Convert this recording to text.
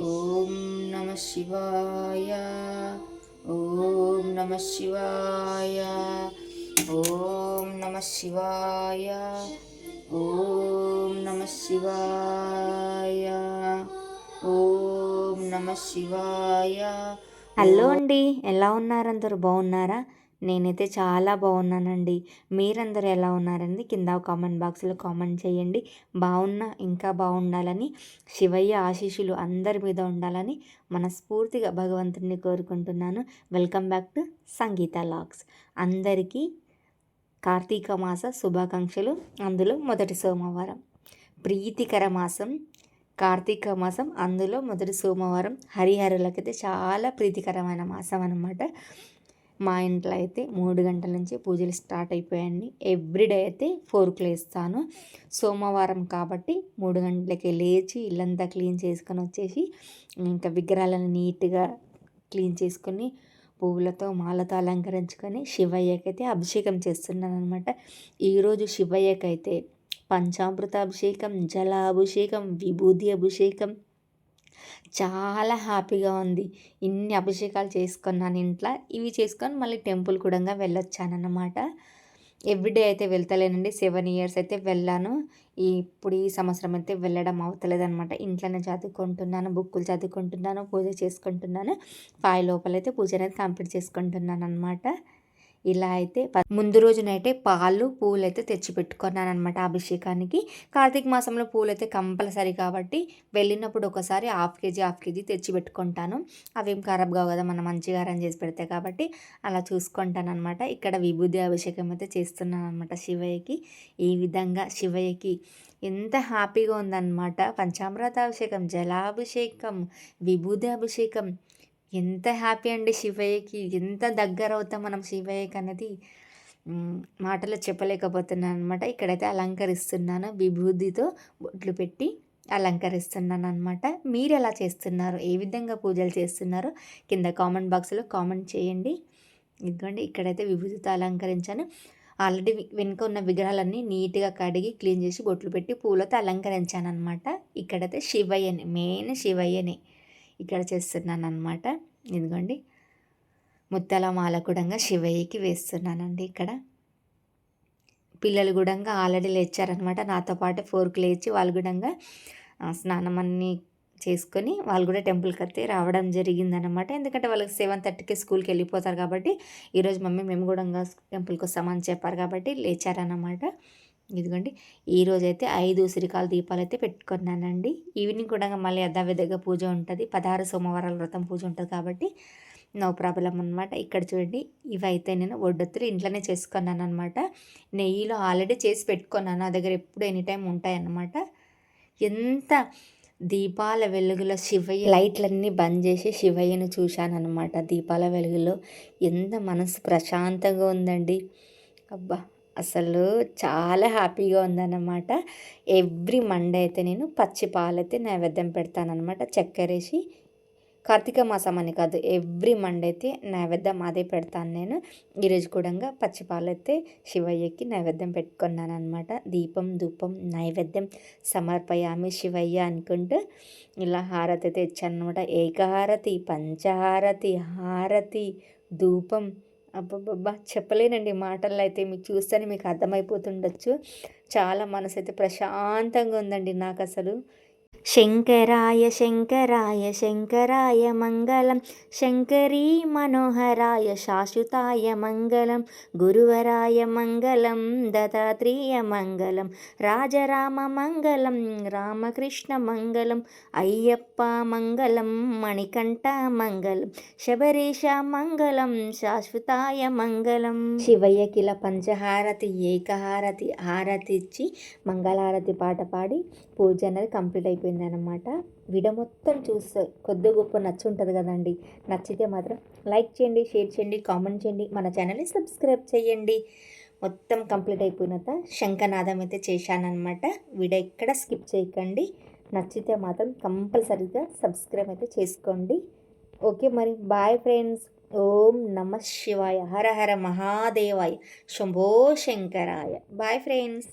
ఓం నమ శివాయ. ఓం నమ శివాయ. ఓం నమ శివాయ. ఓం నమ శివాయ. ఓం నమ శివాయ. హలో అండి ఎలా ఉన్నారు? అందరూ బాగున్నారా? నేనైతే చాలా బాగున్నానండి. మీరందరూ ఎలా ఉన్నారండి కింద కామెంట్ బాక్స్లో కామెంట్ చేయండి. బాగున్నా ఇంకా బాగుండాలని శివయ్య ఆశీస్సులు అందరి మీద ఉండాలని మనస్ఫూర్తిగా భగవంతుడిని కోరుకుంటున్నాను. Welcome back to Sangeetha logs అందరికీ కార్తీక మాస శుభాకాంక్షలు. అందులో మొదటి సోమవారం. ప్రీతికర మాసం. కార్తీక మాసం అందులో మొదటి సోమవారం. హరిహరులకైతే చాలా ప్రీతికరమైన మాసం అనమాట మా ఇంట్లో అయితే మూడు గంటల నుంచి పూజలు స్టార్ట్ అయిపోయాయండి. ఎవ్రీడే అయితే ఫోర్కి లేస్తాను. సోమవారం కాబట్టి మూడు గంటలకి లేచి ఇల్లంతా క్లీన్ చేసుకొని వచ్చేసి ఇంకా విగ్రహాలను నీట్గా క్లీన్ చేసుకొని పువ్వులతో మాలతో అలంకరించుకొని శివయ్యకైతే అభిషేకం చేస్తున్నాను అనమాట ఈరోజు శివయ్యకైతే పంచామృత అభిషేకం జలాభిషేకం విభూతి అభిషేకం చాలా హ్యాపీగా ఉంది. ఇన్ని అభిషేకాలు చేసుకున్నాను ఇంట్లో ఇవి చేసుకొని మళ్ళీ టెంపుల్ కూడా వెళ్ళొచ్చానన్నమాట. ఎవ్రీడే అయితే వెళ్తలేనండి. సెవెన్ ఇయర్స్ అయితే వెళ్ళాను. ఇప్పుడు ఈ సంవత్సరం అయితే వెళ్ళడం అవతలేదు అనమాట ఇంట్లోనే చదువుకుంటున్నాను బుక్కులు చదువుకుంటున్నాను పూజ చేసుకుంటున్నాను. ఫైవ్ లోపలైతే పూజ అనేది కంప్లీట్ చేసుకుంటున్నాను అనమాట ఇలా అయితే ముందు రోజునైతే పాలు పూలు అయితే తెచ్చిపెట్టుకున్నాను అనమాట అభిషేకానికి. కార్తీక మాసంలో పూలు అయితే కంపల్సరీ కాబట్టి వెళ్ళినప్పుడు ఒకసారి హాఫ్ కేజీ హాఫ్ కేజీ తెచ్చి పెట్టుకుంటాను అవేం ఖరాబ్ కావు కదా మనం మంచిగా అరేంజ్ చేసి పెడతాయి కాబట్టి అలా చూసుకుంటాను అనమాట ఇక్కడ విభూది అభిషేకం అయితే చేస్తున్నాను అనమాట శివయ్యకి. ఈ విధంగా శివయ్యకి ఎంత హ్యాపీగా ఉందన్నమాట. పంచామృత అభిషేకం జలాభిషేకం విభూది అభిషేకం ఎంత హ్యాపీ అండి శివయ్యకి ఎంత దగ్గర అవుతాం మనం శివయ్యకి అనేది మాటలో చెప్పలేకపోతున్నాను అనమాట ఇక్కడైతే అలంకరిస్తున్నాను విభూతితో బొట్లు పెట్టి అలంకరిస్తున్నాను అనమాట మీరు ఎలా చేస్తున్నారు? ఏ విధంగా పూజలు చేస్తున్నారు? కింద కామెంట్ బాక్స్లో కామెంట్ చేయండి. ఇదిగోండి ఇక్కడైతే విభూతితో అలంకరించాను. ఆల్రెడీ వెనుక ఉన్న విగ్రహాలన్నీ నీట్గా కడిగి క్లీన్ చేసి బొట్లు పెట్టి పూలతో అలంకరించాను అనమాట ఇక్కడైతే శివయ్యని మెయిన్ శివయ్యని. ఇక్కడ చేస్తున్నాను అనమాట ఇదిగోండి. ముత్యాల మాల కూడా శివయ్యకి వేస్తున్నానండి ఇక్కడ. పిల్లలు కూడా ఆల్రెడీ లేచారనమాట నాతో పాటు ఫోర్క్ లేచి వాళ్ళు కూడా స్నానం అన్నీ చేసుకొని వాళ్ళు కూడా టెంపుల్కి అయితే రావడం జరిగిందనమాట ఎందుకంటే వాళ్ళకి సెవెన్ థర్టీకి స్కూల్కి వెళ్ళిపోతారు కాబట్టి ఈరోజు మమ్మీ మేము కూడా టెంపుల్కి వస్తామని చెప్పారు కాబట్టి లేచారనమాట ఇదిగోండి ఈరోజైతే ఐదు ఉసిరికాల దీపాలు అయితే పెట్టుకున్నానండి. ఈవినింగ్ కూడా మళ్ళీ యథావిధిగా పూజ ఉంటుంది. పదహారు సోమవారాల వ్రతం పూజ ఉంటుంది కాబట్టి నో ప్రాబ్లం అనమాట ఇక్కడ చూడండి ఇవైతే నేను ఒడ్డొత్తులు ఇంట్లోనే చేసుకున్నాను అనమాట నెయ్యిలో ఆల్రెడీ చేసి పెట్టుకున్నాను. నా దగ్గర ఎప్పుడు ఎనీ టైం ఉంటాయన్నమాట. ఎంత దీపాల వెలుగులో శివయ్య లైట్లన్నీ బంద్ చేసి శివయ్యను చూశాను అనమాట దీపాల వెలుగులో ఎంత మనసు ప్రశాంతంగా ఉందండి. అబ్బా! అసలు చాలా హ్యాపీగా ఉందన్నమాట. ఎవ్రీ మండే అయితే నేను పచ్చి పాలైతే నైవేద్యం పెడతానమాట చక్కెర వేసి కార్తీక మాసం అని కాదు ఎవ్రీ మండే అయితే నైవేద్యం అదే పెడతాను నేను. ఈరోజు కూడా పచ్చి పాలైతే శివయ్యకి నైవేద్యం పెట్టుకున్నాను అనమాట దీపం ధూపం నైవేద్యం సమర్పయామి శివయ్య అనుకుంటూ ఇలా హారతి అయితే ఇచ్చాను అనమాట ఏకహారతి పంచహారతి హారతి ధూపం అబ్బబ్బబ్బా! చెప్పలేనండి మాటల్లో అయితే మీకు చూస్తేనే మీకు అర్థమైపోతుండొచ్చు. చాలా మనసు అయితే ప్రశాంతంగా ఉందండి నాకు అసలు శంకరాయ శంకరాయ శంకరాయ మంగళం. శంకరీ మనోహరాయ శాశ్వతాయ మంగళం. గురువరాయ మంగళం దత్తాత్రేయ మంగళం. రాజరామ మంగళం రామకృష్ణ మంగళం. అయ్యప్ప మంగళం మణికంఠ మంగళం. శబరీష మంగళం శాశ్వతాయ మంగళం. శివయ్యకిల పంచహారతి ఏకహారతి హారతి ఇచ్చి మంగళహారతి పాట పాడి పూజ అనేది కంప్లీట్ అయిపోయింది. అయిపోయింది అనమాట వీడియో మొత్తం చూస్తే కొద్ది గొప్ప నచ్చి ఉంటుంది కదండి. నచ్చితే మాత్రం లైక్ చేయండి షేర్ చేయండి కామెంట్ చేయండి. మన ఛానల్ని సబ్స్క్రైబ్ చేయండి. మొత్తం కంప్లీట్ అయిపోయినాక శంఖనాదం అయితే చేశానమాట వీడియో ఎక్కడ స్కిప్ చేయకండి. నచ్చితే మాత్రం కంపల్సరీగా సబ్స్క్రైబ్ అయితే చేసుకోండి. ఓకే మరి బాయ్ ఫ్రెండ్స్. ఓం నమ శివాయ. హర హర మహాదేవాయ. శంభో శంకరాయ. Bye friends.